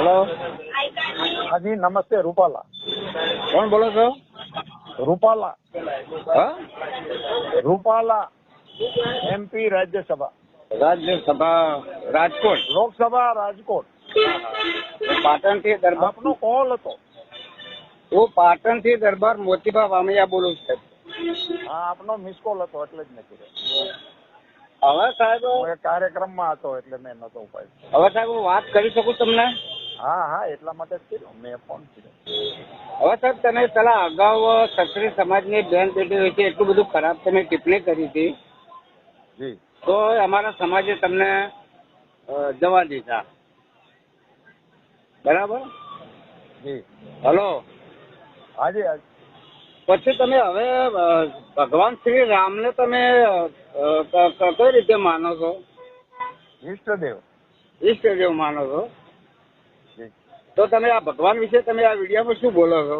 Hello હાજી નમસ્તે રૂપાલા. કોણ બોલો છો? રૂપાલા. હા? રૂપાલા એમપી રાજ્યસભા. રાજ્યસભા રાજકોટ. લોકસભા રાજકોટ. પાટણથી દરબાર આપનો કોલ હતો. હું પાટણથી દરબાર મોતીબા વામૈયા બોલું છું. હા આપનો મિસ કોલ હતો એટલે જ નથી હવે સાહેબ કાર્યક્રમમાં હતો એટલે મેં નતો ઉપાય હવે સાહેબ હું વાત કરી શકું તમને? હા હા એટલા માટે જ કર્યો. મેં ફોન કર્યો. હવે સાહેબ તમે પેલા અગાઉ ક્ષત્રિય સમાજની બેન બેટી વિશે એટલું બધું ખરાબ તમે ટિપ્પણી કરી હતી. જી. તો અમારા સમાજે તમને જવા દીધા. બરાબર? જી. હલો. હાજી પછી તમે હવે ભગવાન શ્રી રામને તમે કઈ રીતે માનો છો? ઈષ્ટદેવ. ઈષ્ટદેવ માનો છો? તો તમે આ ભગવાન વિશે તમે આ વિડીયોમાં શું બોલો છો?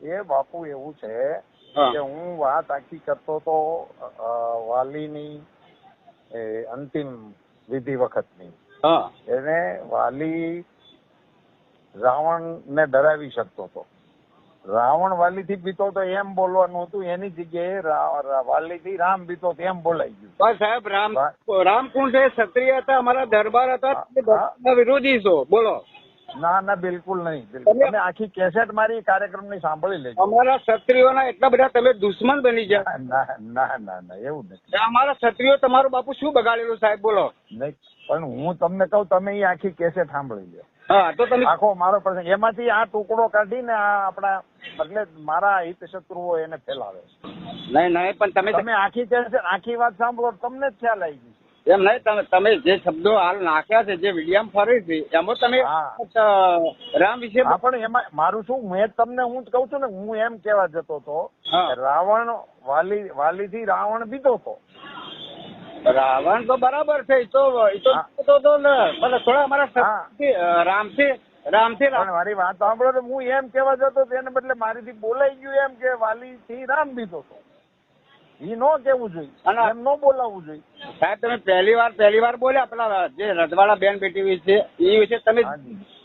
એ બાપુ એવું છે કે હું વાત આખી કરતો તો વાલીની અંતિમ વિધિ વખતની. એને વાલી રાવણને ડરાવી શકતો હતો રાવણ વાલી થી બીતો તો એમ બોલવાનું હતું એની જગ્યાએ વાલી થી રામ બીતો એમ બોલાઈ ગયું. સાહેબ રામ રામ છે? ક્ષત્રિય હતા અમારા દરબાર હતા વિરોધી છો. બોલો. ના ના બિલકુલ નહીં તમે- આખી કેસેટ મારી કાર્યક્રમની સાંભળી લેજો. અમારા ક્ષત્રિયોના એટલા બધા તમે દુશ્મન બની ગયા ના ના ના ના એવું નથી. અમારા ક્ષત્રિયો તમારો બાપુ શું બગાડેલું સાહેબ બોલો. નહીં પણ હું તમને કહું તમે એ આખી કેસેટ સાંભળી લો હા તો તમે આખો મારો પ્રસંગ. એમાંથી આ ટુકડો કાઢીને આ આપણા એટલે મારા હિત શત્રુઓ એને ફેલાવે. નહીં નહીં પણ તમે તમે આખી કેસેટ આખી વાત સાંભળો તમને જ ખ્યાલ આવી ગઈ એમ નહીં તમે તમે જે શબ્દો હાલ નાખ્યા છે જે વિડીયામાં ફરી છે એમાં તમે રામ વિશે પણ એમાં મારું શું મેં તમને હું જ કઉ છું ને હું એમ કેવા જતો હતો રાવણ વાલી વાલીથી રાવણ બીતો હતો. રાવણ તો બરાબર છે એ તો એ તો થોડા અમારા રામથી રામથી મારી વાત સાંભળો તો હું એમ કેવા જતો એને બદલે મારીથી બોલાઈ ગયું એમ કે વાલી થી રામ બીતો હતો. ઈ નો કેવું જોઈએ? એમ નો બોલાવવું જોઈએ? સાહેબ તમે પહેલી વાર પહેલી વાર બોલ્યા? પેલા જે રજવાડા બેન બેટી વિશે એ વિશે તમે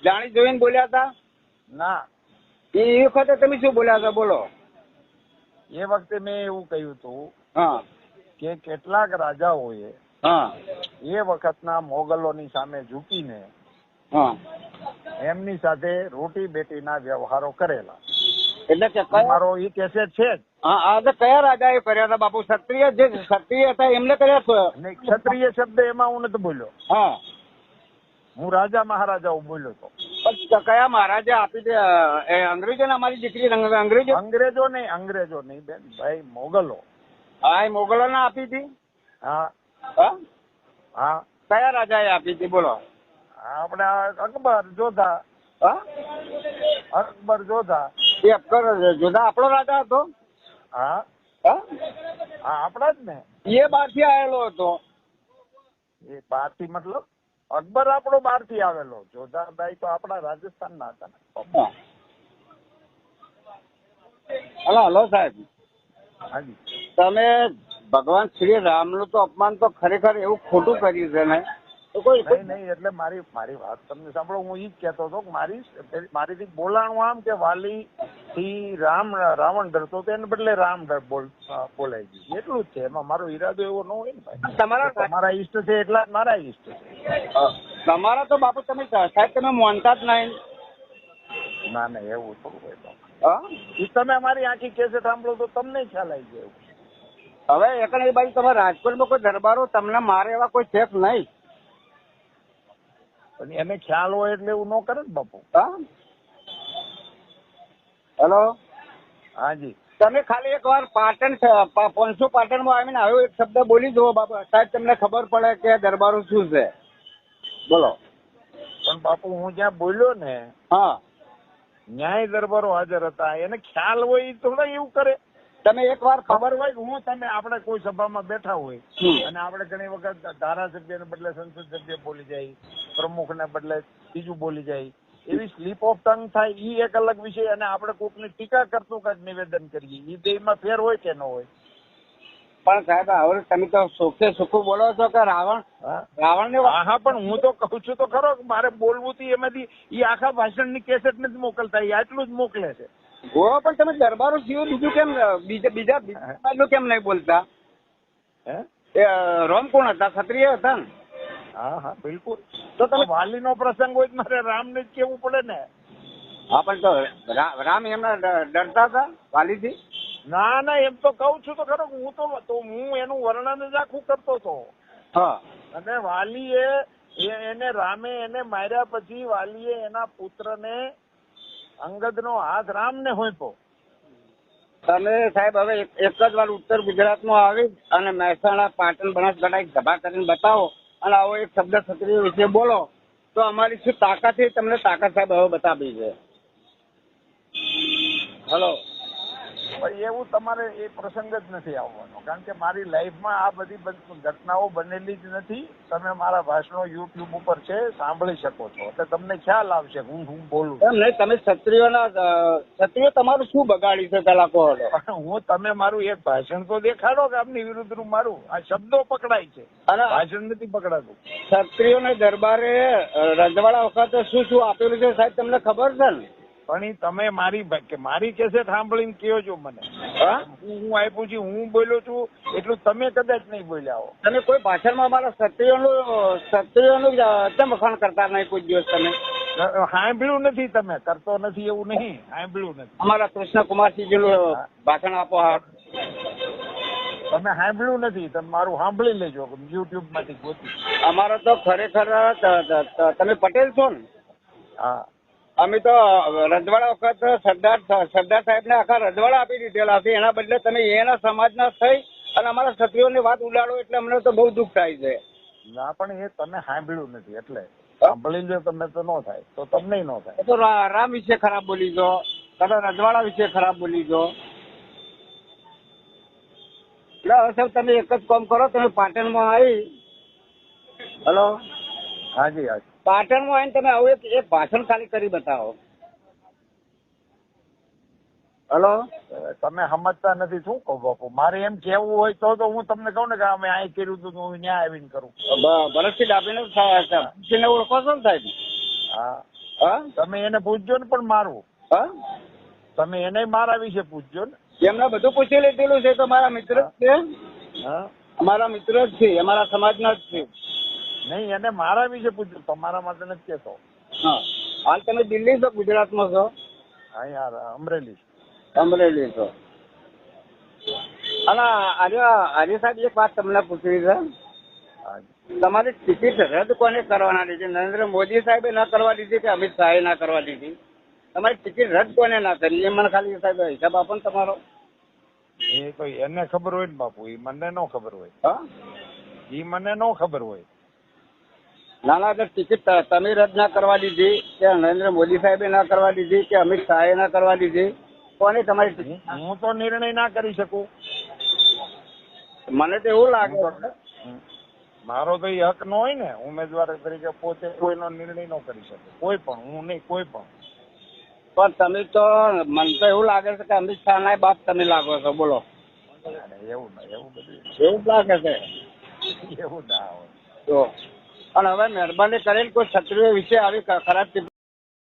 જાણી જોઈને બોલ્યા હતા? ના. એ વખતે તમે શું બોલ્યા હતા? બોલો. એ વખતે મેં એવું કહ્યું હતું કે કેટલાક રાજાઓએ હા. એ વખતના મોગલોની સામે ઝૂકીને હા. એમની સાથે રોટી બેટીના વ્યવહારો કરેલા. એટલે કે મારો ઈ કેસે છે જ. હા આ તો કયા કર્યા હતા બાપુ? ક્ષત્રિય જે ક્ષત્રિય હતા એમને કર્યા ક્ષત્રિય શબ્દ એમાં હું નથી બોલ્યો. હા. હું રાજા મહારાજાઓ બોલ્યો હતો પણ કયા મહારાજે આપી દે એ અંગ્રેજોને અમારી દીકરી અંગ્રેજો? અંગ્રેજો નહીં અંગ્રેજો નહીં બેન ભાઈ મોગલો. હા એ મોગલોને આપી હતી? હા. હા? કયા એ આપી હતી? બોલો. આપણે અકબર જોધા. હા? અકબર જોધા. અફઘર જોધા આપણો રાજા હતો? હા. આપણા જ ને. એ બારથી આવેલો હતો. એ બારથી મતલબ અકબર આપણો બારથી આવેલો. જોધાભાઈ તો આપણા રાજસ્થાન ના હતા. ને. હલો હલો સાહેબ. હાજી. તમે ભગવાન શ્રી રામનું તો અપમાન તો ખરેખર એવું ખોટું કર્યું છે ને? તો કોઈ નહીં નહીં એટલે મારી મારી વાત તમને સાંભળો હું ઈ જ કહેતો હતો કે મારી મારીથી બોલાણું આમ કે વાલી થી રામ રાવણ ડરતો હતો એને બદલે રામ બોલાઈ ગયું. એટલું જ છે. એમાં મારો ઈરાદો એવો ન હોય ને ભાઈ. તમારા તમારા ઈષ્ટ છે એટલા જ મારા ઈષ્ટ છે. તમારા તો બાપુ તમે સાહેબ તમે માનતા જ નહીં. ના ના એવું થોડું હોય તો. તમે અમારી આખી કેસેટ સાંભળો તો તમને ખ્યાલ આવી જાય હવે એક એ બાજુ તમારા રાજકોટમાં કોઈ દરબારો તમને મારે એવા કોઈ છે નહીં. પણ એને ખ્યાલ હોય એટલે એવું ન કરે ને બાપુ. હા? હેલો હાજી તમે ખાલી એક વાર પાટણ સ- પા- પોનસો પાટણમાં આવીને આવ્યો એક શબ્દ બોલી જુઓ બાપુ. સાહેબ તમને ખબર પડે કે દરબારો શું છે? બોલો. પણ બાપુ હું જ્યાં બોલ્યો ને હા. ન્યાય દરબારો હાજર હતા. એને ખ્યાલ હોય થોડા એવું કરે. તમે એક વાર ખબર હોય કે હું તમે આપણે કોઈ સભામાં બેઠા હોય અને આપણે ઘણી વખત ધારાસભ્યને બદલે સંસદ સભ્ય બોલી જાય. પ્રમુખને બદલે બીજું બોલી જાય. એવી સ્લીપ ઓફ ટંગ થાય ઈ એક અલગ વિષય અને આપણે કોકની ટીકા કરતું કંઈક નિવેદન કરીએ. ઈ બેમાં ફેર હોય કે ન હોય? પણ સાહેબ હવે તમે તો સુખે સુખું બોલો છો કે રાવણ? રાવણ ને હા પણ હું તો કહું છું તો ખરો મારે બોલવું થી એમાંથી એ આખા ભાષણની કેસેટ નથી મોકલતા એ આટલું જ મોકલે છે. ગોવા પણ તમે દરબારો સિવાય બીજું કેમ બીજા બીજા બીજા કેમ નહીં બોલતા? હે? રોમ કોણ હતા? ક્ષત્રિય હતા ને? હા હા બિલકુલ. તો તમે તમે વાલીનો પ્રસંગ હોય તો મારે રામને જ કેવું પડે ને? હા પણ તો રામ એમના ડરતા હતા વાલીથી? ના ના એમ તો કઉ છું તો ખરો હું તો હું એનું વર્ણન જ આખું કરતો હતો. હા. અને વાલીએ એને રામે એને માર્યા પછી વાલીએ એના પુત્રને અંગદનો હાથ રામને હોઈપો તમે સાહેબ હવે એક એક જ વાર ઉત્તર ગુજરાતમાં આવી અને મહેસાણા પાટણ બનાસકાંઠા એક સભા કરીને બતાવો. અને આવો એક શબ્દ ક્ષત્રિય વિશે બોલો, તો અમારી શું તાકાત છે તમને તાકાત સાહેબ હવે બતાવી છે. હલો. પણ એવું તમારે એ પ્રસંગ જ નથી આવવાનો. કારણ કે મારી લાઈફમાં આ બધી ઘટનાઓ બનેલી જ નથી. તમે મારા ભાષણો યુટ્યુબ ઉપર છે સાંભળી શકો છો. એટલે તમને ખ્યાલ આવશે હું હું બોલું એમ નહીં તમે ક્ષત્રિયોના ક્ષત્રિયો તમારું શું બગાડી છે પેલા કહો હું તમે મારું એક ભાષણ તો દેખાડો કે આપની વિરુદ્ધનું મારું? આ શબ્દો પકડાય છે. અને ભાષણ નથી પકડાતું. ક્ષત્રિયોને દરબારે રજવાડા વખતે શું શું આપેલું છે સાહેબ તમને ખબર છે ને? પણ તમે મારી મારી કેસેટ સાંભળીને કયો છો મને? હું? આપ્યું છું હું બોલ્યો છું એટલું તમે કદાચ નહીં બોલ્યા હો. તમે કોઈ ભાષણમાં અમારા ક્ષત્રિયોનું ક્ષત્રિયોનું કેમ વખાણ કરતા નહીં કોઈ દિવસ તમે? સાંભળ્યું નથી તમે કરતો નથી એવું નહીં સાંભળ્યું નથી. અમારા કૃષ્ણકુમારસિંહજીનું ભાષણ આપો હા. તમે સાંભળ્યું નથી તમે મારું સાંભળી લેજો યુટ્યુબમાંથી ગોતી. અમારો તો ખરેખર તમે પટેલ છો ને? હા. અમે તો રજવાડા વખત સરદાર સરદાર સાહેબને આખા રજવાડા આપી દીધેલા છે એના બદલે તમે એના સમાજના થઈ અને અમારા ક્ષત્રિયોની વાત ઉડાડો એટલે અમને તો બહુ દુઃખ થાય છે. ના પણ એ તમે સાંભળ્યું નથી એટલે. સાંભળી લો તમને તો ન થાય. તો તમને ન થાય. તો રામ વિશે ખરાબ બોલી દો તમે રજવાડા વિશે ખરાબ બોલી દો એટલે હવે સાહેબ તમે એક જ કામ કરો તમે પાટણમાં આવી હલો? હાજી હાજી. પાટણમાં આવીને તમે આવું એક એક ભાષણ ખાલી કરી બતાવો. હલો? તમે સમજતા નથી શું કહું બાપુ? મારે એમ કેવું હોય તો તો હું તમને કહું ને કે અમે અહીં કર્યું હતું હું ત્યાં આવીને કરું. ભરતસિંહ આપીને ભરતસિંહને ઓળખો છો ને સાહેબ? હા. તમે એને પૂછજો ને પણ મારું હા? તમે એને મારા વિશે પૂછજો ને. એમને બધું પૂછી લીધેલું છે તો મારા મિત્ર જ છે. અમારા મિત્ર જ છે અમારા સમાજના જ છે. નહીં એને મારા વિશે પૂછ્યું. તમારા માટે નથી કેતો હાલ તમે દિલ્હી છો ગુજરાતમાં છો? અહીંયા અમરેલી અમરેલી છો. અને આજે આજે સાહેબ એક વાત તમને પૂછવી છે. તમારી ટિકિટ રદ કોને કરવાના દીધી નરેન્દ્ર મોદી સાહેબે ના કરવા દીધી કે અમિત શાહે ના કરવા દીધી? તમારી ટિકિટ રદ કોને ના કરી? એ મને ખાલી સાહેબ હિસાબ આપો ને તમારો. એ કોઈ એને ખબર હોય ને બાપુ એ મને ન ખબર હોય. હા? એ મને ન ખબર હોય. ના ના ટિકિટ તમે રદ ના કરવા દીધી કે નરેન્દ્ર મોદી સાહેબે ના કરવા દીધી કે અમિત શાહે ના કરવા દીધી કોને તમારી હું તો નિર્ણય ના કરી શકું. મને તો એવું લાગે. મારો તો એ હક ન હોય ને ઉમેદવાર તરીકે પોતે કોઈનો નિર્ણય ન કરી શકે. કોઈ પણ હું નહીં કોઈ પણ. પણ તમે તો મને તો એવું લાગે છે કે અમિત શાહ ના બાપ તમે લાગો છો બોલો. એવું એવું બધું એવું લાગે છે. એવું ના હોય. અને હવે મહેરબાની કરીને કોઈ ક્ષત્રિય વિશે આવી ખરાબ